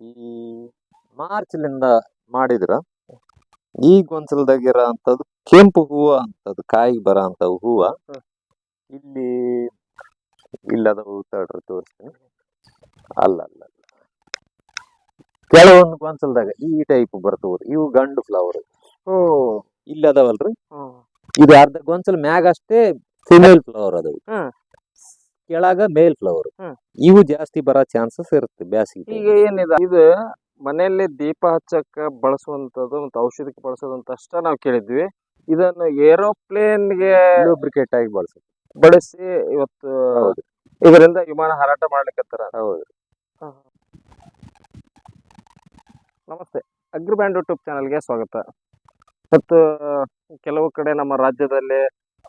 ಈ ಮಾರ್ಚ್ ಲಿಂದ ಮಾಡಿದ್ರ ಈಗ ಒಂದ್ಸಲದಾಗಿರ ಅಂತದ್ದು ಕೆಂಪು ಹೂವ ಅಂತದ್ದು ಕಾಯಿ ಬರೋ ಅಂತ ಹೂವ ಇಲ್ಲಿ ಇಲ್ಲದ ಹೂ ತಡ್ರಿ ತೋರಿಸ್ತೀನಿ ಅಲ್ಲ ಅಲ್ಲ ಅಲ್ಲ. ಕೆಲವೊಂದು ಗೊಂಚಲ್ದಾಗ ಈ ಟೈಪ್ ಬರ್ತವ್ರಿ ಇವು ಗಂಡು ಫ್ಲವರ್ ಓ ಇಲ್ಲಿ ಅದಾವಲ್ರಿ ಹ್ಮ್. ಇದು ಅರ್ಧ ಗೊಂಚಲ ಮ್ಯಾಗ ಅಷ್ಟೇ ಫಿಮೇಲ್ ಫ್ಲವರ್ ಅದಾವ. ಕೆಳಗ ಮೇಲ್ ಫ್ಲವರ್. ಇವು ಜಾಸ್ತಿ ಬರೋ ಚಾನ್ಸಸ್ ಇರುತ್ತೆ ಬ್ಯಾಸಿಗೆ ಈಗ ಏನಿದೆ ಇದು ಮನೆಯಲ್ಲಿ ದೀಪ ಹಚ್ಚಕ್ಕ ಬಳಸುವಂತದ್ದು ಮತ್ತು ಔಷಧಕ್ಕೆ ಬಳಸೋದಂತ ಅಷ್ಟ ನಾವು ಕೇಳಿದ್ವಿ. ಇದನ್ನು ಏರೋಪ್ಲೇನ್ಗೆ ಲೂಬ್ರಿಕೇಟ್ ಆಗಿ ಬಳಸುತ್ತೆ ಬಳಸಿ ಇವತ್ತು. ಇದರಿಂದ ವಿಮಾನ ಹಾರಾಟ ಮಾಡ್ಲಿಕ್ಕತ್ತಾರ ಹೌದು. ನಮಸ್ತೆ. ಅಗ್ರಿಬ್ಯಾಂಡ್ ಯೂಟ್ಯೂಬ್ ಚಾನಲ್ಗೆ ಸ್ವಾಗತ. ಮತ್ತು ಕೆಲವು ಕಡೆ ನಮ್ಮ ರಾಜ್ಯದಲ್ಲಿ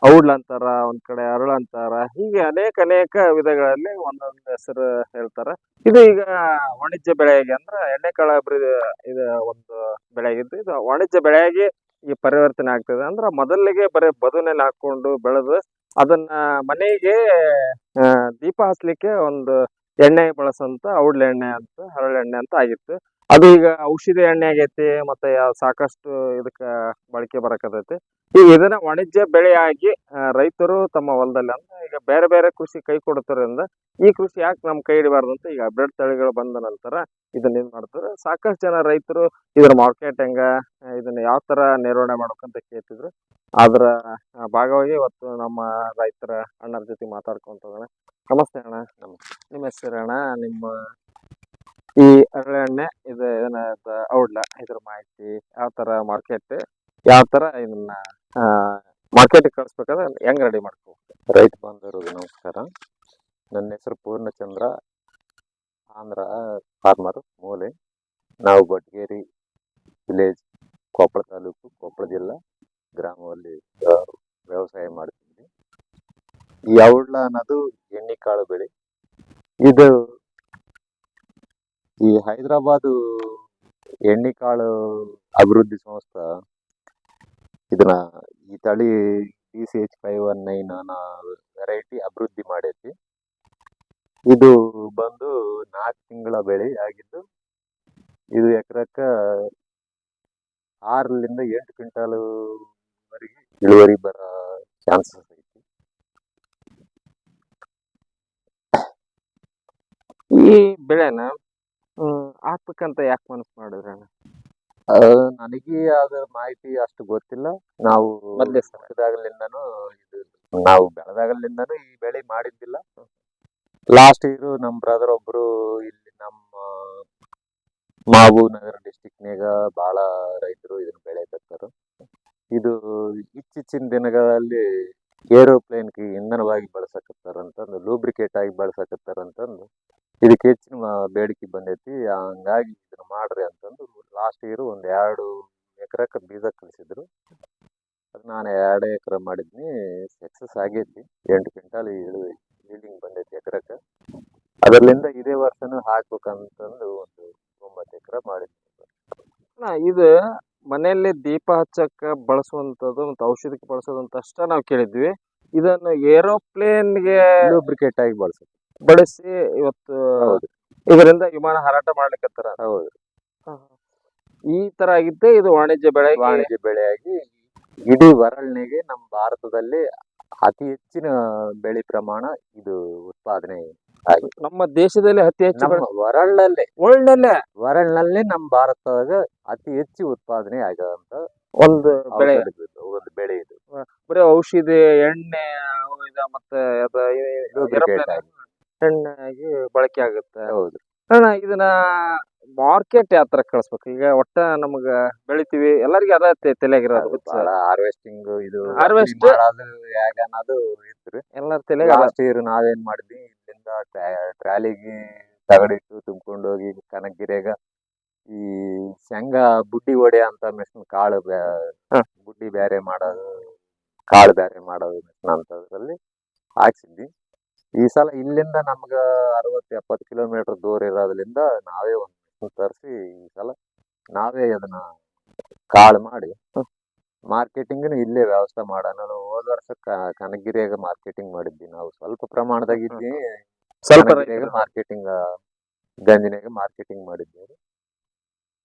ಔಡ್ಲ ಅಂತಾರ ಒಂದ್ ಕಡೆ ಅರಳ ಅಂತಾರ ಹೀಗೆ ಅನೇಕ ಅನೇಕ ವಿಧಗಳಲ್ಲಿ ಒಂದೊಂದು ಹೆಸರು ಹೇಳ್ತಾರ. ಇದು ಈಗ ವಾಣಿಜ್ಯ ಬೆಳೆಯಾಗಿ ಅಂದ್ರ ಎಣ್ಣೆಕಾಳ ಇದು ಒಂದು ಬೆಳೆಯಾಗಿದ್ದು ಇದು ವಾಣಿಜ್ಯ ಬೆಳೆಯಾಗಿ ಈ ಪರಿವರ್ತನೆ ಆಗ್ತದೆ. ಅಂದ್ರ ಮೊದಲಿಗೆ ಬರೀ ಬದುನಲ್ಲಿ ಹಾಕೊಂಡು ಬೆಳೆದು ಅದನ್ನ ಮನೆಗೆ ದೀಪ ಹಚ್ಲಿಕ್ಕೆ ಒಂದು ಎಣ್ಣೆ ಬಳಸಂತ ಔಡ್ಲ ಎಣ್ಣೆ ಅಂತ, ಹರಳೆಣ್ಣೆ ಅಂತ ಆಗಿತ್ತು. ಅದು ಈಗ ಔಷಧಿ ಎಣ್ಣೆ ಆಗೈತಿ, ಮತ್ತೆ ಸಾಕಷ್ಟು ಇದಕ್ಕ ಬಳಕೆ ಬರಕತೈತಿ. ಈಗ ಇದನ್ನ ವಾಣಿಜ್ಯ ಬೆಳೆಯಾಗಿ ರೈತರು ತಮ್ಮ ಹೊಲದಲ್ಲಿ ಅಂದ್ರೆ ಈಗ ಬೇರೆ ಬೇರೆ ಕೃಷಿ ಕೈ ಕೊಡುತ್ತರಿಂದ ಈ ಕೃಷಿ ಯಾಕೆ ನಮ್ ಕೈ ಹಿಡಿಬಾರ್ದು ಅಂತ ಈಗ ಅಪ್ಡೇಟ್ ತಳಿಗಳು ಬಂದ ನಂತರ ಇದನ್ನ ಏನ್ ಮಾಡ್ತಾರೆ, ಸಾಕಷ್ಟು ಜನ ರೈತರು ಇದ್ರ ಮಾರ್ಕೆಟ್ ಹೆಂಗ, ಇದನ್ನ ಯಾವ ತರ ನಿರ್ವಹಣೆ ಮಾಡ್ಬೇಕಂತ ಕೇಳ್ತಿದ್ರು. ಅದ್ರ ಭಾಗವಾಗಿ ಇವತ್ತು ನಮ್ಮ ರೈತರ ಅಣ್ಣರ ಜೊತೆ ಮಾತಾಡ್ಕೊಂತ ನಮಸ್ತೆ ಅಣ್ಣ ನಿಮ್ಮ ಹೆಸರು ಅಣ್ಣ, ನಿಮ್ಮ ಈ ಹರಳೆಣ್ಣೆ ಇದು ಏನ ಔಡ್ಲ, ಇದ್ರ ಮಾಹಿತಿ ಯಾವ ತರ ಮಾರ್ಕೆಟ್ ಯಾವ ತರ ಇದನ್ನ ಮಾರ್ಕೆಟ್ ಕಳಿಸ್ಬೇಕಾದ್ರೆ ಹೆಂಗ್ ರೆಡಿ ಮಾಡ್ಕೋಬೇಕು ರೈತ ಬಂದಿರೋದು ನಮಸ್ಕಾರ. ನನ್ನ ಹೆಸರು ಪೂರ್ಣಚಂದ್ರ, ಆಂಧ್ರ ಫಾರ್ಮರ್ ಮೂಲೆ. ನಾವು ಬಟ್ಗೇರಿ ವಿಲೇಜ್ ಕೊಪ್ಪಳ ತಾಲೂಕು, ಕೊಪ್ಪಳ ಜಿಲ್ಲಾ, ಗ್ರಾಮದಲ್ಲಿ ವ್ಯವಸಾಯ ಮಾಡ್ತೀವಿ ಈ ಔಡ್ಲ ಅನ್ನೋದು ಎಣ್ಣೆ ಕಾಳು ಬೆಳೆ ಇದು ಈ ಹೈದರಾಬಾದ್ ಎಣ್ಣಿಕಾಳು ಅಭಿವೃದ್ಧಿ ಸಂಸ್ಥೆ ಇದನ್ನ ಈ ತಳಿ D C H five one nine ಅನ್ನೋ ವೆರೈಟಿ ಅಭಿವೃದ್ಧಿ ಮಾಡೈತಿ. ಇದು ಬಂದು ನಾಲ್ಕು ತಿಂಗಳ ಬೆಳೆ ಆಗಿದ್ದು ಇದು ಎಕರೆಕ್ಕ ಆರರಿಂದ ಎಂಟು ಕ್ವಿಂಟಾಲ್ ವರೆಗೆ ಇಳುವರಿ ಬರ ಚಾನ್ಸಸ್ ಐತಿ. ಈ ಬೆಳೆನ ಹಾಕ್ಬೇಕಂತ ಯಾಕೆ ಮನಸ್ಸು ಮಾಡಿದ್ರೆ ನನಗೆ ಅದರ ಮಾಹಿತಿ ಅಷ್ಟು ಗೊತ್ತಿಲ್ಲ. ನಾವು ಮೊದ್ಲೇ. ಹುಟ್ಟಿದಾಗಲಿಂದನೂ ಇದು ನಾವು ಬೆಳೆದಾಗಲಿಂದನೂ ಈ ಬೆಳೆ ಮಾಡಿದ್ದಿಲ್ಲ. ಲಾಸ್ಟ್ ಇಯರ್ ನಮ್ಮ ಬ್ರದರ್ ಒಬ್ರು ಇಲ್ಲಿ ನಮ್ಮ ಮಾವು ನಗರ ಡಿಸ್ಟಿಕ್ನಾಗ ಬಹಳ ರೈತರು ಇದನ್ನ ಬೆಳೆಯಕತ್ತಾರ ಇದು ಇತ್ತೀಚಿನ ದಿನಗಳಲ್ಲಿ ಏರೋಪ್ಲೇನ್ಗೆ ಇಂಧನವಾಗಿ ಬಳಸಕತ್ತಾರ ಅಂತಂದು ಲೂಬ್ರಿಕೇಟ್ ಆಗಿ ಬಳಸಕತ್ತಾರ ಅಂತಂದು ಇದಕ್ಕೆ ಹೆಚ್ಚಿನ ಬೇಡಿಕೆ ಬಂದೈತಿ. ಹಂಗಾಗಿ ಇದನ್ನ ಮಾಡ್ರಿ ಅಂತಂದು ಲಾಸ್ಟ್ ಇಯರ್ ಒಂದು ಎರಡು ಎಕರೆಕ ಬೀಜ ಕಳಿಸಿದ್ರು. ಅದು ನಾನು ಎರಡು ಎಕರೆ ಮಾಡಿದ್ನಿ ಸಕ್ಸಸ್ ಆಗೈತಿ. ಎಂಟು ಕ್ವಿಂಟಾಲ್ ಇಳು ಈಲ್ಡಿಂಗ್ ಬಂದೈತಿ ಎಕರೆಕ. ಅದರಿಂದ ಇದೇ ವರ್ಷನೂ ಹಾಕ್ಬೇಕಂತಂದು ಒಂದು ಒಂಬತ್ತು ಎಕರೆ ಮಾಡಿದ್ವಿ ಇದು ಮನೆಯಲ್ಲಿ ದೀಪ ಹಚ್ಚಕ್ಕ ಬಳಸುವಂತದ್ದು ಮತ್ತು ಔಷಧಕ್ಕೆ ಬಳಸೋದಂತ ಅಷ್ಟ ನಾವು ಕೇಳಿದ್ವಿ. ಇದನ್ನು ಏರೋಪ್ಲೇನ್ಗೆ ಲೂಬ್ರಿಕೇಟ್ ಆಗಿ ಬಳಸುತ್ತೆ ಬಳಸಿ ಇವತ್ತು ಹೌದು. ಇದರಿಂದ ವಿಮಾನ ಹಾರಾಟ ಮಾಡ್ಲಿಕ್ಕತ್ತಾರ ಹೌದು. ಈ ತರ ಆಗಿದ್ದೆ ಇದು ವಾಣಿಜ್ಯ ಬೆಳೆ ವಾಣಿಜ್ಯ ಬೆಳೆಯಾಗಿ ಇಡೀ ವರಳಿಗೆ ನಮ್ಮ ಭಾರತದಲ್ಲಿ ಅತಿ ಹೆಚ್ಚಿನ ಬೆಳೆ ಪ್ರಮಾಣ ಇದು ಉತ್ಪಾದನೆ ನಮ್ಮ ದೇಶದಲ್ಲಿ ಅತಿ ಹೆಚ್ಚು ನಮ್ಮ ವರಳ್ಳಲ್ಲೇ. ಒಳ್ಳೆ ವರಳ್ನಲ್ಲೇ ನಮ್ಮ ಭಾರತದಾಗ ಅತಿ ಹೆಚ್ಚು ಉತ್ಪಾದನೆ ಆಗದಂತ ಒಂದು ಬೆಳೆ. ಒಂದು ಬೆಳೆ ಇದು. ಬರೀ ಔಷಧಿ ಎಣ್ಣೆ ಅವು ಇದು ಮತ್ತೆ ಅದ. ಎಣ್ಣೆ ಆಗಿ ಬಳಕೆ ಆಗುತ್ತೆ. ಹೌದು. ಅಣ್ಣ ಇದನ್ನ ಮಾರ್ಕೆಟ್ ಯಾವ ತರ ಕಳಿಸ್ಬೇಕು? ಈಗ ಒಟ್ಟ ನಮಗ ಬೆಳಿತೀವಿ ಎಲ್ಲರಿಗೂ ಅದ ತಲೆಯಾಗಿರೋದು ಹಾರ್ವೆಸ್ಟಿಂಗ್ ಇದು ಹಾರ್ವೆಸ್ಟ್ ಹೇಗ ಅನ್ನೋದು ಇತ್ತು ಎಲ್ಲರ ತಲೆ ಅದ. ಲಾಸ್ಟ್ ಇಯರ್ ನಾವೇನ್ ಮಾಡಿದ್ವಿ ಇಲ್ಲಿಂದ ಟ್ರಾಲಿಗೆ ತಗಡಿಟ್ಟು ತುಂಬಿಕೊಂಡು ಹೋಗಿ ಕನಕಗಿರೆಗ ಈ ಶೇಂಗಾ ಬುಡ್ಡಿ ಒಡೆ ಅಂತ ಮೆಷಿನ್ ಕಾಳು ಬುಡ್ಡಿ ಬ್ಯಾರೆ ಮಾಡೋದು ಕಾಳು ಬ್ಯಾರೆ ಮಾಡೋದು ಮೆಷಿನ್ ಅಂತದ್ರಲ್ಲಿ ಹಾಕ್ಸಿದ್ವಿ. ಈ ಸಲ ಇಲ್ಲಿಂದ ನಮ್ಗ ಅರವತ್ತು ಎಪ್ಪತ್ತು ಕಿಲೋಮೀಟರ್ ದೂರ ಇರೋದ್ರಿಂದ ನಾವೇ ಒಂದು ಮೆಷಿನ್ ತರಿಸಿ ಈ ಸಲ ನಾವೇ ಅದನ್ನ ಕಾಳು ಮಾಡಿ ಮಾರ್ಕೆಟಿಂಗ್ ಇಲ್ಲೇ ವ್ಯವಸ್ಥೆ ಮಾಡೋಣ. ಹೋದ ವರ್ಷ ಕನಗಿರಿಯಾಗ ಮಾರ್ಕೆಟಿಂಗ್ ಮಾಡಿದ್ವಿ. ನಾವು ಸ್ವಲ್ಪ ಪ್ರಮಾಣದಾಗ ಇದ್ವಿ. ಸ್ವಲ್ಪ ಮಾರ್ಕೆಟಿಂಗ್ ಗಂಜಿನಾಗ ಮಾರ್ಕೆಟಿಂಗ್ ಮಾಡಿದ್ವಿ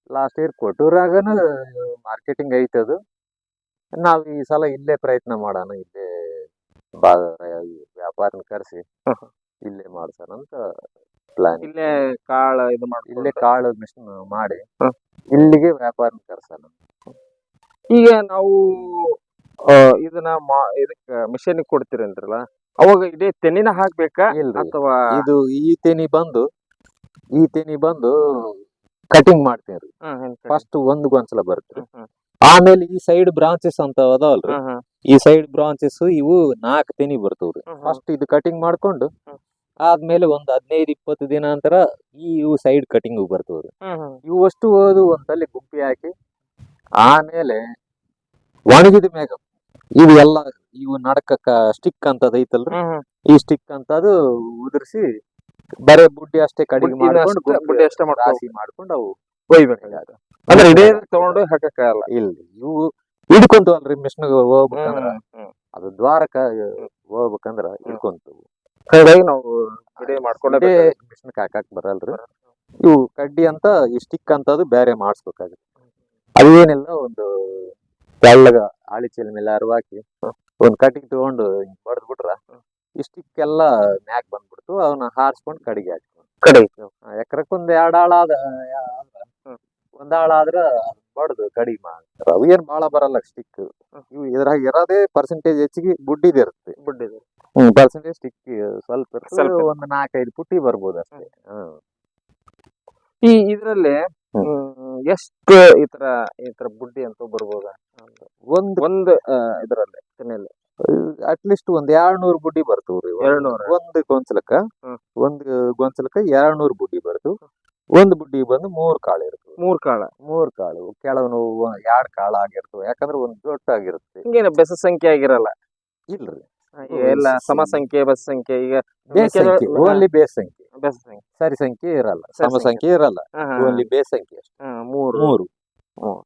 ಲಾಸ್ಟ್ ಇಯರ್ ಕೊಟ್ಟೂರಾಗನ ಮಾರ್ಕೆಟಿಂಗ್ ಐತದು. ನಾವು ಈ ಸಲ ಇಲ್ಲೇ ಪ್ರಯತ್ನ ಮಾಡೋಣ ಇಲ್ಲೇ ಬಾ ವ್ಯಾಪಾರನ ಕರೆಸಿ. ಇಲ್ಲೇ ಮಾಡ್ಸೋಣ ಅಂತ ಪ್ಲಾನ್ ಇಲ್ಲೇ ಕಾಳ ಇದು ಮಾಡಿ ಇಲ್ಲೇ ಕಾಳು ಮಿಷನ್ ಮಾಡಿ ಇಲ್ಲಿಗೆ ವ್ಯಾಪಾರನ ಕರೆಸೋಣ. ಈಗ ನಾವು ಆ, ಇದನ್ನ ಮಾ ಇದಕ್ಕ ಮಿಷನ್ ಕೊಡ್ತೀರಂದ್ರಲ್ಲ ಅವಾಗ ಇಡೀ ತೆನಿನ ಹಾಕ್ಬೇಕಾ ಇಲ್ರಿ. ಅಥವಾ? ಇದು ಈ ತೆನಿ ಬಂದು ಈ ತೆನಿ ಬಂದು ಕಟಿಂಗ್ ಮಾಡ್ತೀನಿ ಹ್ಮ್, ಫಸ್ಟ್ ಒಂದು ಗೊಂಚಲ ಬರುತ್ತೆ ಹ್ಮ್, ಹ್ಮ್, ಆಮೇಲೆ ಈ ಸೈಡ್ ಬ್ರಾಂಚಸ್ ಅಂತ ಅದಾವಲ್ರಿ ಈ ಸೈಡ್ ಬ್ರಾಂಚಸ್ ಇವು ನಾಲ್ಕು ತೆನಿ ಬರ್ತವ್ರಿ. ಫಸ್ಟ್ ಇದು ಕಟಿಂಗ್ ಮಾಡ್ಕೊಂಡು. ಆದ್ಮೇಲೆ ಒಂದ್ ಹದಿನೈದು ಇಪ್ಪತ್ತು ದಿನ ನಂತರ ಈ ಇವು ಸೈಡ್ ಕಟಿಂಗ್ ಬರ್ತವ್ರಿ. ಇವು ಅಷ್ಟು ಓದು ಒಂದಲ್ಲಿ ಗುಂಪಿ ಹಾಕಿ ಆಮೇಲೆ ಒಣಗಿದ ಮ್ಯಾಗ ಇವು ಎಲ್ಲ ಇವು ನಡಕಕ್ಕ ಸ್ಟಿಕ್ ಅಂತದ ಐತಲ್ರಿ. ಈ ಸ್ಟಿಕ್ ಅಂತ ಅದು ಉದುರಿಸಿ ಬರೇ ಬುಡ್ಡಿ ಅಷ್ಟೇ ಕಡಿಮೆ ಮಾಡ್ಕೊಂಡು ಬುಡ್ಡಿ ಅಷ್ಟೇ ಮಾಡ್ಕೊಂಡು ಅವು ಒಯ್ಬೇಕಾಗತ್ತೆ ಅಂದ್ರೆ ಇದೇ ತಗೊಂಡು ಹಾಕಕ್ಕಾಗಲ್ಲ ಇಲ್ಲಿ ಇವು ಹಿಡ್ಕೊಂತವಲ್ರಿ ಮಿಷನ್ ಹೋಗ್ಬೇಕಂದ್ರ. ಅದು ದ್ವಾರಕ ಹೋಗ್ಬೇಕಂದ್ರ ಹಿಡ್ಕೊಂತವು. ಹಾಗಾಗಿ ನಾವು ಮಾಡ್ಕೊಂಡೇ ಮಿಷನ್ ಹಾಕಕ್ ಬರಲ್ರಿ. ಇವು ಕಡ್ಡಿ ಅಂತ ಈ ಸ್ಟಿಕ್ ಅಂತದು ಬೇರೆ ಮಾಡಿಸ್ಬೇಕಾಗುತ್ತೆ. ಅದು ಏನಿಲ್ಲ ಒಂದು ತೆಳ್ಳಗ ಆಳಿ ಚೀಲ ಮೇಲೆ ಅರಿವು ಹಾಕಿ ಒಂದ್ ಕಟ್ಟಿಗೆ ತಗೊಂಡು ಬಡ್ದ್ ಬಿಟ್ರ ಈ ಸ್ಟಿಕ್ ಎಲ್ಲ ಮ್ಯಾಕ್ ಬಂದ್ಬಿಡ್ತು ಅವನ್ನ ಹಾರಿಸ್ಕೊಂಡು ಕಡಿಗೆ ಹಾಕಿ ಕಡಿಗೆ ಎಕರೆಕ್ ಒಂದ್ ಎರಡ್ ಆಳ ಆದ ಹ್ಮ್. ಒಂದ್ ಆಳ ಆದ್ರ ಬಡ್ದು ಕಡಿಮೆ ಮಾಡ್ತಾರ. ಅವು ಏನ್ ಬಾಳ ಬರಲ್ಲ ಸ್ಟಿಕ್ ಇವು ಇದ್ರಾಗ ಇರೋದೇ ಪರ್ಸೆಂಟೇಜ್ ಹೆಚ್ಚಿಗೆ ಬುಡ್ಡಿದ್ ಇರುತ್ತೆ. ಬುಡ್ಡಿದೆ. ಹ್ಮ್ ಪರ್ಸೆಂಟೇಜ್ ಸ್ಟಿಕ್ ಸ್ವಲ್ಪ ಇರ್ತದೆ ಸ್ವಲ್ಪ. ಒಂದ್ ನಾಲ್ಕೈದು ಪುಟ್ಟಿ ಬರ್ಬೋದು ಅಷ್ಟೇ. ಹ್ಮ್. ಈ ಇದ್ರಲ್ಲಿ ಹ್ಮ್. ಎಷ್ಟು ಈ ತರ ಈ ತರ ಬುಡ್ಡಿ ಅಂತ ಬರ್ಬೋದ? ಒಂದ್ ಒಂದು ಆ, ಇದ್ರಲ್ಲಿ ತೆನೆಯಲ್ಲಿ ಅಟ್ಲೀಸ್ಟ್ ಒಂದ್ ಎರಡ್ನೂರ್ ಬುಡ್ಡಿ ಬರ್ತವ್ರಿ ಒಂದ್- ಎರಡ್ನೂರ? ಒಂದ್ ಗೊಂಚಲಕ್ಕ ಹ್ಮ್. ಒಂದ್ ಗೊಂಚಲಕ್ಕ ಎರಡ್ನೂರ್ ಬುಡ್ಡಿ ಬರ್ತು ಒಂದ್ ಬುಡ್ಡಿ ಬಂದು ಮೂರ್ ಕಾಳು ಇರ್ತವೆ ಮೂರ್ ಕಾಳು. ಮೂರ್ ಕಾಳು. ಕೆಲವು ಎರಡ್ ಕಾಳು ಆಗಿರ್ತವೆ ಯಾಕಂದ್ರೆ ಒಂದು ದೊಡ್ಡ ಆಗಿರುತ್ತೆ ಹಿಂಗೇನು ಬೆಸ ಸಂಖ್ಯೆ ಆಗಿರಲ್ಲ. ಇಲ್ರಿ. ಎಲ್ಲ ಸಮ ಸಂಖ್ಯೆ ಬಸ್ ಸಂಖ್ಯೆ. ಈಗ ಬೇಸ್ ಸಂಖ್ಯೆ ಓನ್ಲಿ ಬೇಸ್ ಸಂಖ್ಯೆ. ಬೆಸ ಸಂಖ್ಯೆ. ಸರಿ ಸಂಖ್ಯೆ ಇರಲ್ಲ. ಸಮಸಂಖ್ಯೆ ಸಮ ಸಂಖ್ಯೆ. ಇರಲ್ಲ. ಓನ್ಲಿ ಬೇಸ್ ಸಂಖ್ಯೆ ಅಷ್ಟೇ. ಹಾ, ಮೂರು. ಮೂರು.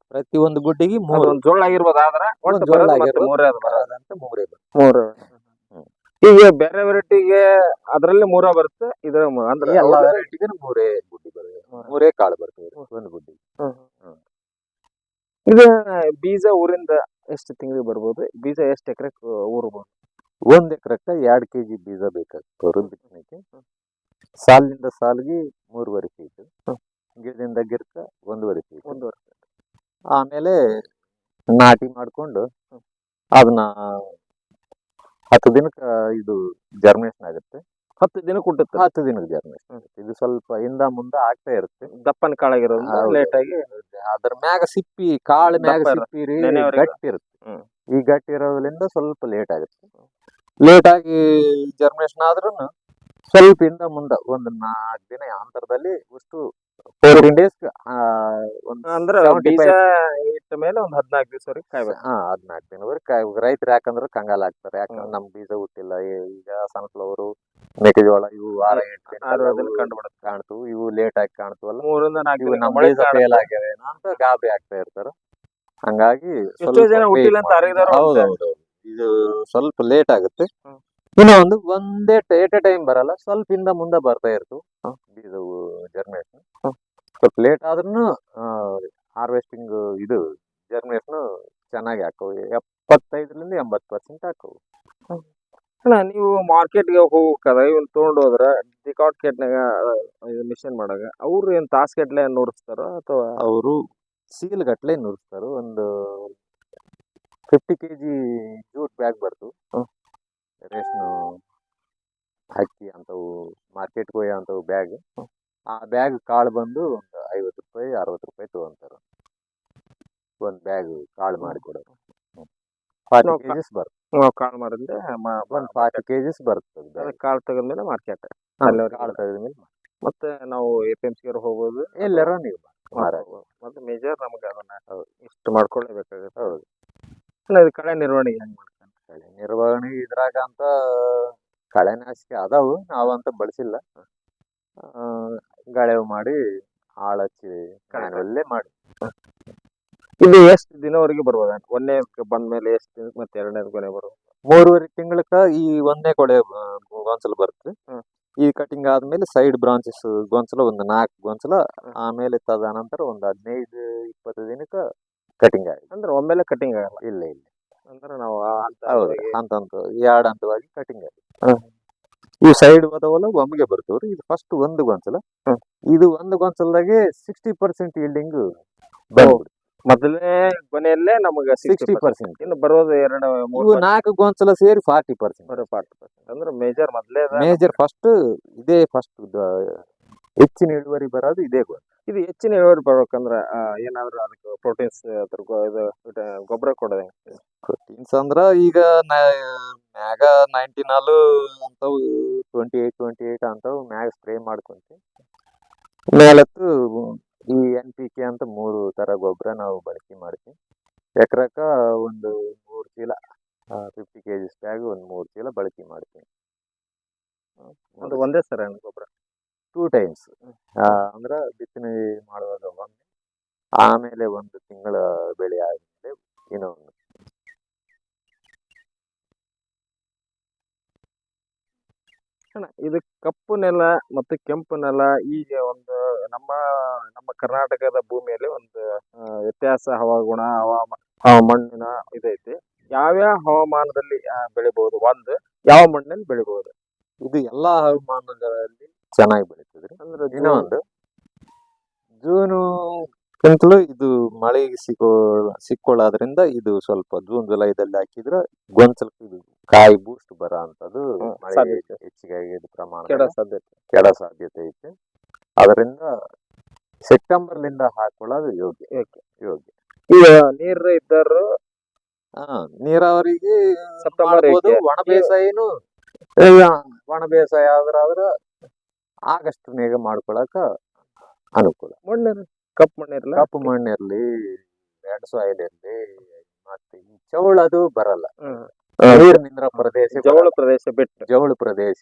ಪ್ರತಿ ಒಂದು ಗುಡ್ಡಿಗೆ ಮೂರು. ಒಂದು ಜೋಳ ಆಗಿರ್ಬೋದು ಆದ್ರ ಒಂದು ಜೋಳ ಮೂರೇ. ಬರೋದಂತ ಮೂರೇ. ಮೂರು. ಈಗ ಬೇರೆ ವೆರೈಟಿಗೆ ಅದರಲ್ಲಿ ಮೂರ ಬರುತ್ತೆ ಇದ್ರ ಅಂದ್ರೆ ಎಲ್ಲ ವೆರೈಟಿಗೆ ಮೂರೇ. ಮೂರೇ. ಕಾಳು ಬರ್ತವೆ ಒಂದು. ಹ್ಮ್. ಇದು ಬೀಜ ಊರಿಂದ ಎಷ್ಟು ತಿಂಗಳಿಗೆ ಬರ್ಬೋದು? ಬೀಜ ಎಷ್ಟು ಎಕರೆ ಊರ್ಬೋದು ಒಂದ್ ಎಕರೆಕ್ಕ ಎರಡ್ ಕೆಜಿ ಬೀಜ ಬೇಕಾಗ್ತವ್ರು ಬಿತ್ತನೆಗೆ ಸಾಲಿನಿಂದ ಸಾಲಿಗೆ ಮೂರುವರೆ ಫೀಟ್. ಗಿಡದಿಂದ ಗಿಡಕ್ಕ ಒಂದೂವರೆ ಫೀಟ್ ಒಂದೂವರೆ ಆಮೇಲೆ ನಾಟಿ ಮಾಡ್ಕೊಂಡು ಅದನ್ನ ಹತ್ತು ದಿನಕ್ಕೆ ಇದು ಜರ್ಮಿನೇಷನ್ ಆಗುತ್ತೆ. ಹತ್ತು ದಿನ ಕೊಟ್ಟುತ್ತೆ ಹತ್ತು ದಿನದ ಜರ್ನಿ ಇದು ಸ್ವಲ್ಪ ಹಿಂದ ಮುಂದೆ ಆಗ್ತಾ ಇರುತ್ತೆ. ದಪ್ಪನ ಕಾಳಾಗಿರೋದು. ಲೇಟ್ ಆಗಿ ಅದ್ರ ಮ್ಯಾಗ ಸಿಪ್ಪಿ ಕಾಳು ಮ್ಯಾಗ ಸಿಪ್ಪಿ ರೀ ಗಟ್ಟಿ ಇರುತ್ತೆ. ಈ ಗಟ್ಟಿ ಇರೋದ್ರಿಂದ ಸ್ವಲ್ಪ ಲೇಟ್ ಆಗುತ್ತೆ. ಲೇಟ್ ಆಗಿ ಜರ್ಮಿನೇಷನ್ ಆದ್ರೂ ಸ್ವಲ್ಪ ಹಿಂದ ಮುಂದ ಒಂದು ನಾಲ್ಕು ದಿನ ಅಂತರದಲ್ಲಿ ಅಷ್ಟು ಫೋರ್ಟೀನ್ ಡೇಸ್ ಅಂದ್ರೆ 75 ಬೀಜ ಇಟ್ಟ ಮೇಲೆ ಒಂದ್ ಹದಿನಾಲ್ಕು ದಿವಸವರೆಗೆ ಕಾಯ್ಬೇಕು. ಹಾ ಹದಿನಾಲ್ಕು ದಿನವರೆಗೆ ರೈತರು ಯಾಕಂದ್ರೆ ಕಂಗಾಲ ಆಗ್ತಾರೆ. ಯಾಕಂದ್ರೆ. ನಮ್ ಬೀಜ ಹುಟ್ಟಿಲ್ಲ. ಈಗ ಸನ್ಫ್ಲವರು ಮೆಕ್ಕೆಜೋಳ ಇವು ವಾರ ಎಂಟು ದಿನ ಕಂಡು ಬಿಡುತ್ತೆ ಕಾಣ್ತು. ಇವು ಲೇಟ್ ಆಗಿ ಕಾಣ್ತವಲ್ಲ ಮೂರಿಂದ ನಾಲ್ಕು ನಮ್ಮ ಫೇಲ್ ಆಗ್ಯಾವೇನೋ ಅಂತ ಗಾಬರಿ ಆಗ್ತಾ ಇರ್ತಾರ. ಹಂಗಾಗಿ ಎಷ್ಟೋ ಸ್ವಲ್ಪ ಜನ ಹುಟ್ಟಿಲ್ಲ ಅಂತ. ಹೌದೌದು. ಇದು ಸ್ವಲ್ಪ ಲೇಟ್ ಆಗುತ್ತೆ. ಇನ್ನು ಒಂದು ಒಂದೇ ಏಟ್ ಎ ಟೈಮ್ ಬರಲ್ಲ ಸ್ವಲ್ಪ ಹಿಂದ ಮುಂದೆ ಬರ್ತಾ ಇರ್ತು. ಇದು ಜರ್ಮಿನೇಷನ್ ಸ್ವಲ್ಪ ಲೇಟ್ ಆದ್ರೂ ಹಾರ್ವೆಸ್ಟಿಂಗ್ ಇದು ಜರ್ಮಿನೇಷನ್ ಚೆನ್ನಾಗಿ ಹಾಕವು. ಎಪ್ಪತ್ತೈದರಿಂದ ಎಂಬತ್ತು ಪರ್ಸೆಂಟ್ ಹಾಕವು. ಅಣ್ಣ ನೀವು ಮಾರ್ಕೆಟ್ಗೆ ಹೋಗ್ಬೇಕದ ಇವನ್ ತೊಗೊಂಡು ಹೋದ್ರೆ ಡಿಕಾಟ್ ಕೆಟ್ನಾಗ ಇದು ಮಿಷನ್ ಮಾಡಾಗ ಅವ್ರು ಏನು ತಾಸ್ ಗಟ್ಲೆ ನುಡಿಸ್ತಾರೋ ಅಥವಾ ಅವರು ಸೀಲ್ ಗಟ್ಲೆ ನುರಿಸ್ತಾರೆ ಒಂದು fifty K G jute bag ಬರ್ತು. ರೇಷ್ಮೆ ಅಕ್ಕಿ ಅಂತವು ಮಾರ್ಕೆಟ್ಗೆ ಹೋಯೋ ಅಂಥವು ಬ್ಯಾಗ್ ಆ ಬ್ಯಾಗ್ ಕಾಳು ಬಂದು ಒಂದು ಐವತ್ತು ರೂಪಾಯಿ ಅರವತ್ತು ರೂಪಾಯಿ ತೊಗೊಂತಾರೆ ಒಂದು ಬ್ಯಾಗ್ ಕಾಳು ಮಾಡಿಕೊಡೋರು ಫಾರ್ಟಿ ಕೆಜಿಸ್ ಬರುತ್ತೆ ನಾವು ಕಾಳು ಮಾಡಿದ್ರೆ ಒಂದು ಫಾರ್ಟಿ ಕೆಜಿಸ್ ಬರುತ್ತೆ bag. ಕಾಳು ತೆಗೆದ್ಮೇಲೆ ಮಾರ್ಕೆಟ್ ಕಾಳು ತೆಗೆದ್ಮೇಲೆ ಮತ್ತೆ ನಾವು ಎ ಪಿ ಎಂ ಸಿಗೆ ಹೋಗ್ಬೋದು ಎಲ್ಲರ ನೀವು. ಮತ್ತೆ ಮೇಜರ್ ನಮ್ಗೆ ಅದನ್ನ ಇಷ್ಟು ಮಾಡ್ಕೊಳ್ಳೇಬೇಕಾಗುತ್ತೆ. ಹೌದು. ಇದು ಕಳೆ ನಿರ್ವಹಣೆ ಹೆಂಗ್ ಮಾಡ್ತಾನೆ ಕಳೆ ನಿರ್ವಹಣೆ ಇದ್ರಾಗ ಅಂತ ಕಳೆನಾಶಕ ಅದಾವು ನಾವಂತ ಬಳಸಿಲ್ಲ. ಗಾಳೆವು ಮಾಡಿ ಆಳ್ ಹಚ್ಚಿ ಕಳೆ manual ಮಾಡಿ. ಇದು ಎಷ್ಟು ದಿನವರೆಗೆ ಬರ್ಬೋದ? ಒಂದನೇ ಬಂದ್ಮೇಲೆ ಎಷ್ಟು ದಿನಕ್ಕೆ ಮತ್ತೆ ಎರಡನೇ ಕೊನೆ ಬರ್ಬೋದು ಮೂರುವರೆ ತಿಂಗಳಕ್ಕ ಈ ಒಂದನೇ ಕೊಳೆ ಆ, ಗೊಂಚಲು ಬರುತ್ತೆ. ಹ್ಮ್. ಈ ಕಟಿಂಗ್ ಆದ್ಮೇಲೆ ಸೈಡ್ ಬ್ರಾಂಚಸ್ ಗೊಂಚಲ ಒಂದು ನಾಲ್ಕು ಗೊಂಚಲ ಆಮೇಲೆ ತದನಂತರ ಒಂದು ಹದಿನೈದು ಇಪ್ಪತ್ತು ದಿನಕ್ಕೆ ಕಟಿಂಗ್ ಆಗಿ ಅಂದ್ರೆ ಒಮ್ಮೆಲೆ ಕಟಿಂಗ್ ಆಗಲ್ಲ? ಇಲ್ಲ ಇಲ್ಲ. ಅಂದ್ರೆ ನಾವು ಅಂತ ಹಂತ ಹೌದು ಹಂತವಾಗಿ- ಹಂತ ಹಂತ ಎರಡು ಹಂತವಾಗಿ ಕಟಿಂಗ್ ಆಗಿ ಹ್ಮ್. ಈ ಸೈಡ್ ಬದವಲ್ಲ ಒಮ್ಮೆಗೆ ಬರ್ತವ್ರಿ. ಇದು ಫಸ್ಟ್ ಒಂದು ಗೊಂಚಲ. ಹ್ಮ್. ಇದು ಒಂದು ಗೊಂಚಲದಾಗೆ ಸಿಕ್ಸ್ಟಿ ಪರ್ಸೆಂಟ್ ಈಲ್ಡಿಂಗ್ ಬಂದ್ಬಿಡುತ್ತೆ. ಮೊದಲನೇ ಕೊನೆಯಲ್ಲೇ ನಮಗೆ ಸಿಕ್ಸ್ಟಿ ಪರ್ಸೆಂಟ್ ಇನ್ನು ಬರೋದು ಎರಡು ಇವು ನಾಲ್ಕು ಗೊಂಚಲ ಸೇರಿ ಫಾರ್ಟಿ ಪರ್ಸೆಂಟ್ ಬರೋ ಫಾರ್ಟಿ ಪರ್ಸೆಂಟ್ ಅಂದ್ರೆ ಮೇಜರ್ ಮೊದಲೇ ಮೇಜರ್ ಫಸ್ಟ್ ಇದೇ ಫಸ್ಟ್ ಹೆಚ್ಚಿನ ಇಳುವರಿ ಬರೋದು ಇದೇ ಇದು ಹೆಚ್ಚಿನ ಇಳುವರಿ ಬರ್ಬೇಕಂದ್ರ ಏನಾದ್ರು ಅದಕ್ಕೆ ಪ್ರೋಟೀನ್ಸ್ ಅದ್ರ ಇದು ಗೊಬ್ಬರ ಕೊಡೋದೆ ಪ್ರೋಟೀನ್ಸ್ ಅಂದ್ರ ಈಗ ಮ್ಯಾಗ ನೈಂಟಿ ನಾಲ್ಕು ಅಂತವು ಟ್ವೆಂಟಿ ಏಟ್ ಟ್ವೆಂಟಿ ಏಟ್ ಅಂತವು ಮ್ಯಾಗ ಸ್ಪ್ರೇ ಮಾಡ್ಕೊಂತೀವಿ. ಮೇಲತ್ತು ಈ ಎನ್ ಪಿ ಕೆ ಅಂತ ಮೂರು ತರ ಗೊಬ್ಬರ ನಾವು ಬಳಕೆ ಮಾಡ್ತೀವಿ. ಎಕರೆಕ ಒಂದು ಮೂರು ಚೀಲ ಫಿಫ್ಟಿ ಕೆ ಜಿ ಬ್ಯಾಗ್ ಒಂದು ಮೂರು ಚೀಲ ಬಳಕೆ ಮಾಡ್ತೀವಿ. ಒಂದು ಒಂದೇ ಸರ ಗೊಬ್ಬರ? ಟೂ ಟೈಮ್ಸ್ ಅಂದ್ರೆ ಬಿತ್ತನೆ ಮಾಡುವಾಗ ಒಮ್ಮೆ ಆಮೇಲೆ ಒಂದು ತಿಂಗಳ ಬೆಳೆ ಆದಮೇಲೆ ಇನ್ನೊಂದು ಅಣ್ಣ, ಇದು ಕಪ್ಪು ನೆಲ ಮತ್ತು ಕೆಂಪು ನೆಲ ಈಗ ಒಂದು ನಮ್ಮ ನಮ್ಮ ಕರ್ನಾಟಕದ ಭೂಮಿಯಲ್ಲಿ ಒಂದು ವ್ಯತ್ಯಾಸ ಹವಾಗುಣ ಹವಾಮ ಹವಾ ಮಣ್ಣಿನ ಇದೈತಿ ಯಾವ್ಯಾವ ಹವಾಮಾನದಲ್ಲಿ ಬೆಳಿಬಹುದು ಒಂದು ಯಾವ ಮಣ್ಣಲ್ಲಿ ಬೆಳಿಬಹುದು ಇದು ಎಲ್ಲಾ ಹವಾಮಾನಗಳಲ್ಲಿ ಚೆನ್ನಾಗಿ ಬೆಳೀತದ್ರಿ. ಅಂದ್ರೆ ಒಂದು ಜೂನು ಕ್ಕಿಂತಲೂ ಇದು ಮಳೆಗೆ ಸಿಕ್ಕೋ ಸಿಕ್ಕೊಳ್ಳೋದ್ರಿಂದ ಇದು ಸ್ವಲ್ಪ ಜೂನ್ ಜುಲೈದಲ್ಲಿ ಹಾಕಿದ್ರೆ ಗೊಂದಲ ಇದು ಕಾಯಿ ಬೂಸ್ಟ್ ಬರೋ ಅಂತದ್ದು ಸಾಧ್ಯತೆ. ಹೆಚ್ಚಿಗೆ ಪ್ರಮಾಣ ಕೆಡ ಸಾಧ್ಯತೆ ಕೆಡ ಸಾಧ್ಯತೆ ಐತೆ ಅದರಿಂದ ಸೆಪ್ಟೆಂಬರ್ಲಿಂದ ಹಾಕೊಳ್ಳೋದು ಯೋಗ್ಯ ಯೋಗ್ಯ. ಯೋಗ್ಯ ಈಗ ನೀರ್ ಇದ್ದರು ಹಾ ನೀರಾವರಿಗೆ ಸೆಪ್ಟೆಂಬರ್ ಮಾಡ್ಬೋದು. ಒಣ ಬೇಸಾಯನು ಈಗ ಒಣ ಬೇಸಾಯ ಆದ್ರ ಆಗಸ್ಟ್ ಮೇಗ ಮಾಡ್ಕೊಳಕ ಅನುಕೂಲ ಮಣ್ಣು ಕಪ್ಪು ಮಣ್ಣು ಇರಲಿ ಕಪ್ಪು ಮಣ್ಣಿರ್ಲಿ ರೆಡ್ ಸಾಯಿಲ್ ಇರ್ಲಿ ಮತ್ತೆ ಈ ಚೌಳದು ಬರಲ್ಲ. ನೀರು ನಿಂದ್ರ ಪ್ರದೇಶ ಜವಳ ಪ್ರದೇಶ ಬಿಟ್ಟು ಜವಳ ಪ್ರದೇಶ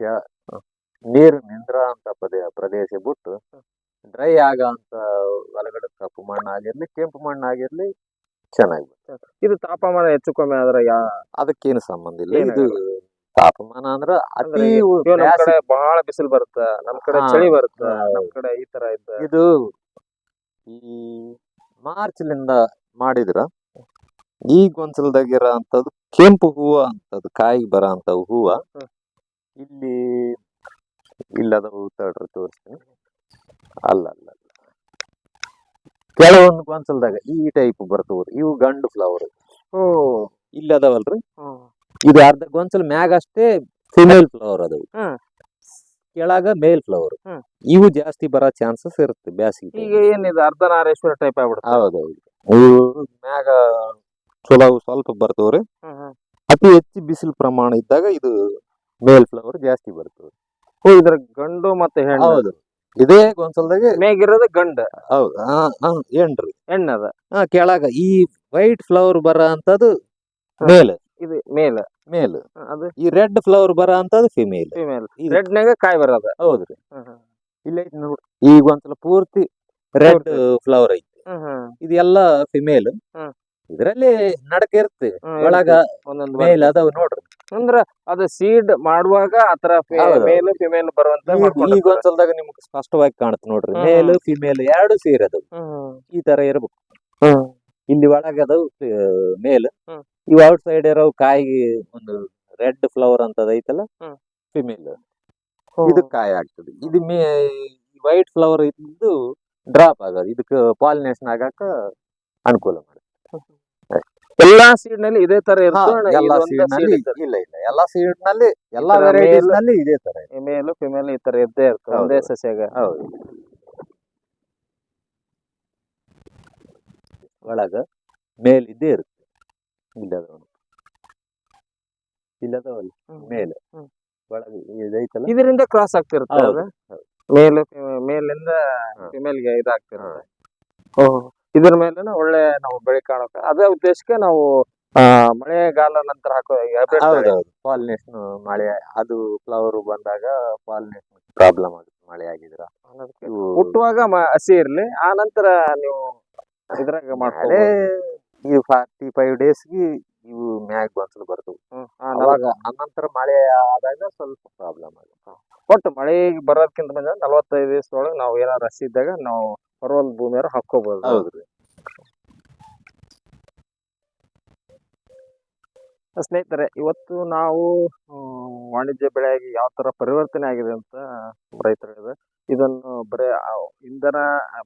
ನೀರು ನಿಂದ್ರ ಅಂತ ಪ್ರದೇ ಪ್ರದೇಶ ಬಿಟ್ಟು ಡ್ರೈ ಆಗ ಅಂತ ಹೊಲಗಡೆ ಕಪ್ಪು ಮಣ್ಣಾಗಿರ್ಲಿ ಕೆಂಪು ಮಣ್ಣಾಗಿರ್ಲಿ ಚೆನ್ನಾಗಿ. ಬರ್ತದೆ. ಇದು ತಾಪಮಾನ ಹೆಚ್ಚು ಕಮ್ಮಿ ಆದ್ರೆ ಯಾ ಅದಕ್ಕೇನು ಸಂಬಂಧ ಇಲ್ಲ. ಇದು ತಾಪಮಾನ ಅಂದ್ರ ಅತಿ ಇವ್ ನಮ್ ಕಡೆ ಬಹಳ ಬಿಸಿಲು ಬರುತ್ತ ನಮ್ ಕಡೆ ಚಳಿ ಬರುತ್ತ. ನಮ್ ಕಡೆ ಈ ತರ ಇದ್ದ ಇದು ಈ ಮಾರ್ಚ್ ಲಿಂದ ಮಾಡಿದ್ರ? ಈ ಒಂದ್ಸಲದಾಗಿರ ಅಂತದ್ದು ಕೆಂಪು ಹೂವ ಅಂತದ್ದು ಕಾಯಿ ಬರ ಅಂತ ಹೂವ ಇಲ್ಲಿ ಇಲ್ಲದ ಹೂ ತಡ್ರಿ ತೋರಿಸ್ತೀನಿ. ಅಲ್ಲ ಅಲ್ಲ ಅಲ್ಲ. ಕೆಲವೊಂದು ಗೊಂಚಲದಾಗ ಈ ಟೈಪ್ ಬರ್ತವ್ರಿ ಇವು ಗಂಡು ಫ್ಲವರ್. ಓ ಇಲ್ಲಿ ಅದಾವಲ್ರಿ ಹ್ಮ್. ಇದು ಅರ್ಧ ಗೊಂಚಲ ಮ್ಯಾಗ ಅಷ್ಟೇ ಫಿಮೇಲ್ ಫ್ಲವರ್ ಅದಾವ. ಕೆಳಗ ಮೇಲ್ ಫ್ಲವರ್. ಇವು ಜಾಸ್ತಿ ಬರೋ ಚಾನ್ಸಸ್ ಇರುತ್ತೆ ಬ್ಯಾಸಿಗೆ ಈಗ ಏನಿದೆ ಅರ್ಧನಾರೇಶ್ವರ ಟೈಪ್ ಆಗ್ಬಿಡುತ್ತೆ? ಹೌದೌದು. ಇವು ಮ್ಯಾಗ ಚಲೋ ಸ್ವಲ್ಪ ಬರ್ತವ್ರಿ. ಅತಿ ಹೆಚ್ಚು ಬಿಸಿಲು ಪ್ರಮಾಣ ಇದ್ದಾಗ ಇದು ಮೇಲ್ ಫ್ಲವರ್ ಜಾಸ್ತಿ ಬರ್ತವ್ರಿ. ಓ ಇದ್ರ ಗಂಡು ಮತ್ತೆ ಹೆಣ್ಣು. ಹೌದು. ಇದೇ ಒಂದ್ಸಲದಾಗ ಮೇಗಿರೋದು ಗಂಡ. ಹೌದು. ಹಾ ಹಾ ಏನ್ರಿ ಹೆಣ್ಣದ. ಹಾ ಕೆಳಗ ಈ ವೈಟ್ ಫ್ಲವರ್ ಬರ ಅಂತದ್ದು ಮೇಲ್. ಇದು ಮೇಲ್ ಮೇಲ್ ಅದು ಈ ರೆಡ್ ಫ್ಲವರ್ ಬರ ಅಂತದ್ ಫಿಮೇಲ್ ಫಿಮೇಲ್ ಇದು- ರೆಡ್ ನಾಗ ಕಾಯಿ ಬರೋದ. ಹೌದ್ರಿ. ಇಲ್ಲ ಐತಿ ನೋಡ್ರಿ ಈ ಗೊಂಚಲ ಪೂರ್ತಿ ರೆಡ್ ಫ್ಲವರ್ ಐತಿ. ಹ್ಮ್, ಹ್ಮ್. ಇದು ಎಲ್ಲಾ ಫಿಮೇಲ್ ಹ್ಮ್. ಇದ್ರಲ್ಲಿ ನಡಕ ಇರುತ್ತೆ ಹ್ಮ್, ಒಳಗ ಒಂದೊಂದು ಮೇಲ್ ಅದಾವ ನೋಡ್ರಿ. ಅಂದ್ರ ಅದು ಸೀಡ್ ಮಾಡುವಾಗ ಆತರ ಹೌದು. ಮೇಲ್ ಫಿಮೇಲ್ ಬರುವಂತ ಈಗ- ಈ ಮಾಡ್ಕೊಂಡಿರ್ತಾರೆ. ಗೊಂಚಲದಾಗ ನಿಮ್ಗೆ ಸ್ಪಷ್ಟವಾಗಿ ಕಾಣುತ್ತೆ ನೋಡ್ರಿ. ಹ್ಮ್. ಮೇಲ್ ಫಿಮೇಲ್ ಎರಡು ಸೀರೆ ಅದು ಈ ತರ ಇರ್ಬೇಕು. ಹ್ಮ್. ಇಲ್ಲಿ ಒಳಗದವು ಮೇಲ್ ಹ್ಮ್. ಇವು ಔಟ್ ಸೈಡ್ ಇರೋ ಕಾಯಿ ಒಂದು ರೆಡ್ ಫ್ಲವರ್ ಅಂತದ ಐತಲ್ಲ? ಹ್ಮ್. ಫಿಮೇಲ್ ಇದು ಕಾಯಿ ಆಗ್ತದೆ. ಇದು ಮೇ ವೈಟ್ ಫ್ಲವರ್ ಇದ್ದು ಡ್ರಾಪ್ ಆಗೋದು. ಇದಕ್ಕೆ ಪಾಲಿನೇಷನ್ ಆಗಾಕ ಅನುಕೂಲ ಮಾಡುತ್ತೆ. ಎಲ್ಲಾ ಸೀಡ್ನಲ್ಲಿ ಇದೇ ತರ ಹಾ, ಇರ್ತದೆ ಎಲ್ಲಾ ಸೀಡ್ನಲ್ಲಿ ಇಲ್ಲ ಇಲ್ಲ. ಎಲ್ಲಾ ಸೀಡ್ನಲ್ಲಿ ಎಲ್ಲಾ ತರ ವೆರೈಟೀಸ್ male- ನಲ್ಲಿ ಇದೇ ತರ ಇದೆ. ಮೇಲ್ ಫಿಮೇಲ್ ಈ ತರ ಇದ್ದೇ ಇರ್ತದೆ. ಹೌದು. ಒಂದೇ ಸಸ್ಯಾಗ. ಹೌದು. ಒಳಗ ಮೇಲ್ ಇದ್ದೇ ಇರುತ್ತೆ ಇಲ್ಲದವನು. ಇಲ್ಲದವನು ಮೇಲೆ. ಹ್ಮ್. ಒಳಗೆ ಇದೈತಲ್ಲ ಇದರಿಂದ ಕ್ರಾಸ್ ಆಗ್ತಿರುತ್ತೆ ಹೌದು, ಅದು ಮೇಲ್ ಮೇಲಿಂದ ಫಿಮೇಲ್ಗೆ ಇದಾಗ್ತಿರುತ್ತೆ. ಓಹ್ ಇದ್ರ ಮೇಲೆ ಒಳ್ಳೆ ನಾವು ಬೆಳೆ ಕಾಣಕ ಅದೇ ಉದ್ದೇಶಕ್ಕೆ ನಾವು ಆ, ಮಳೆಗಾಲ ನಂತರ ಹಾಕೋ ಈ hybrid ತಳಿ. ಹೌದೌದು ಪಾಲಿನೇಷನ್ ಮಳೆ ಅದು ಫ್ಲವರ್ ಬಂದಾಗ ಪಾಲಿನೇಷನ್ ಪ್ರಾಬ್ಲಮ್ ಆಗುತ್ತೆ ಮಳೆ ಆಗಿದ್ರ. ಅನ್ನೋದಕ್ಕೆ. ಇವು ಹುಟ್ಟುವಾಗ ಮ- ಹಸಿ ಇರ್ಲಿ ಆ ನಂತರ ನೀವು ಇದ್ರಾಗ ಮಾಡ್ತಾರೆ ಈ ಫಾರ್ಟಿ ಫೈವ್ ಡೇಸ್ಗೆ ಇವು ಮ್ಯಾಗ್ ಒಂದ್ಸಲ ಬರ್ತವೆ ಅವಾಗ ಅನಂತರ ಮಳೆ ಆದಾಗ ಸ್ವಲ್ಪ ಪ್ರಾಬ್ಲಮ್ ಆಗುತ್ತೆ ಒಟ್ಟು ಮಳೆ ಬರೋದಕ್ಕಿಂತ ಮುಂಚೆ ನಲವತ್ತೈದು ದಿವಸದೊಳಗೆ ನಾವು ಏನಾರು ರಸ್ ಇದ್ದಾಗ ನಾವು ಹೊರವಲ್ ಭೂಮಿಯಾರು ಹಾಕೋಬಹುದು ಹೌದ್ರಿ ಸ್ನೇಹಿತರೆ ಇವತ್ತು ನಾವು ವಾಣಿಜ್ಯ ಬೆಳೆಯಾಗಿ ಯಾವ ತರ ಪರಿವರ್ತನೆ ಆಗಿದೆ ಅಂತ ರೈತರು ಹೇಳಿದ್ರೆ ಇದನ್ನು ಬರೇ ಇಂಧನ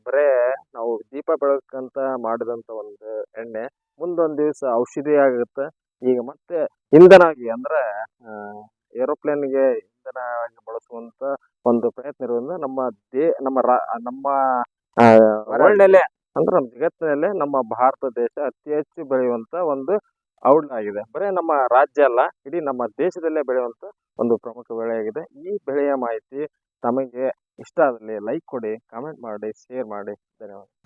ಬರೇ ನಾವು ದೀಪ ಬೆಳಕಂತ ಮಾಡಿದಂತ ಒಂದು ಎಣ್ಣೆ, ಮುಂದೊಂದು ದಿವಸ ಔಷಧಿ ಆಗುತ್ತೆ. ಈಗ ಮತ್ತೆ ಇಂಧನ ಆಗಿ ಅಂದ್ರೆ ಏರೋಪ್ಲೇನ್ಗೆ ಇಂಧನ ಆಗಿ ಬಳಸುವಂತ ಒಂದು ಪ್ರಯತ್ನ ಇರೋದ್ರಿಂದ ನಮ್ಮ ದೇ, ನಮ್ಮ ರಾ- ನಮ್ಮ ವರ್ಲ್ಡ್ ಅಂದ್ರೆ ನಮ್ಮ ಜಗತ್ತಿನಲ್ಲೇ ನಮ್ಮ ಭಾರತ ದೇಶ ಅತಿ ಹೆಚ್ಚು ಬೆಳೆಯುವಂತ ಒಂದು ಔಡ್ ಆಗಿದೆ. ಬರೀ ನಮ್ಮ ರಾಜ್ಯ ಅಲ್ಲ, ಇಡೀ ನಮ್ಮ ದೇಶದಲ್ಲೇ ಬೆಳೆಯುವಂತ ಒಂದು ಪ್ರಮುಖ ಬೆಳೆಯಾಗಿದೆ ಈ ಬೆಳೆಯ ಮಾಹಿತಿ ತಮಗೆ ಇಷ್ಟ ಆದಲ್ಲಿ ಲೈಕ್ ಕೊಡಿ, ಕಾಮೆಂಟ್ ಮಾಡಿ, ಶೇರ್ ಮಾಡಿ. ಧನ್ಯವಾದ.